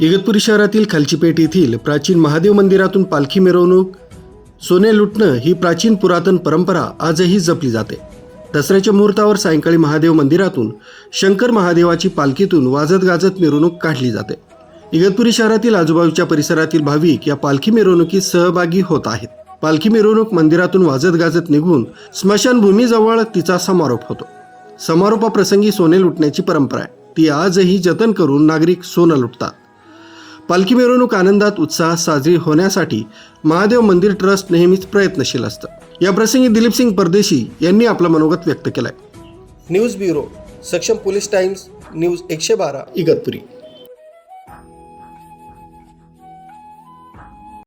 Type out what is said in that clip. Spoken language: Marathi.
इगतपुरी शहरातील खालचीपेठ येथील प्राचीन महादेव मंदिरातून पालखी मिरवणूक सोने लुटणं ही प्राचीन पुरातन परंपरा आजही जपली जाते. दसऱ्याच्या मुहूर्तावर सायंकाळी महादेव मंदिरातून शंकर महादेवाची पालखीतून वाजत गाजत मिरवणूक काढली जाते. इगतपुरी शहरातील आजूबाजूच्या परिसरातील भाविक या पालखी मिरवणुकीत सहभागी होत आहेत. पालखी मिरवणूक मंदिरातून वाजत गाजत निघून स्मशानभूमीजवळ तिचा समारोप होतो. समारोपाप्रसंगी सोने लुटण्याची परंपरा आहे. ती आजही जतन करून नागरिक सोनं लुटतात. पालखी मिरवणूक आनंदात उत्साहात साजरी होण्यासाठी महादेव मंदिर ट्रस्ट नेहमीच प्रयत्नशील असतं. या प्रसंगी दिलीप सिंग परदेशी यांनी आपलं मनोगत व्यक्त केलंय. News bureau Saksham police times news एकशे बारा इगतपुरी.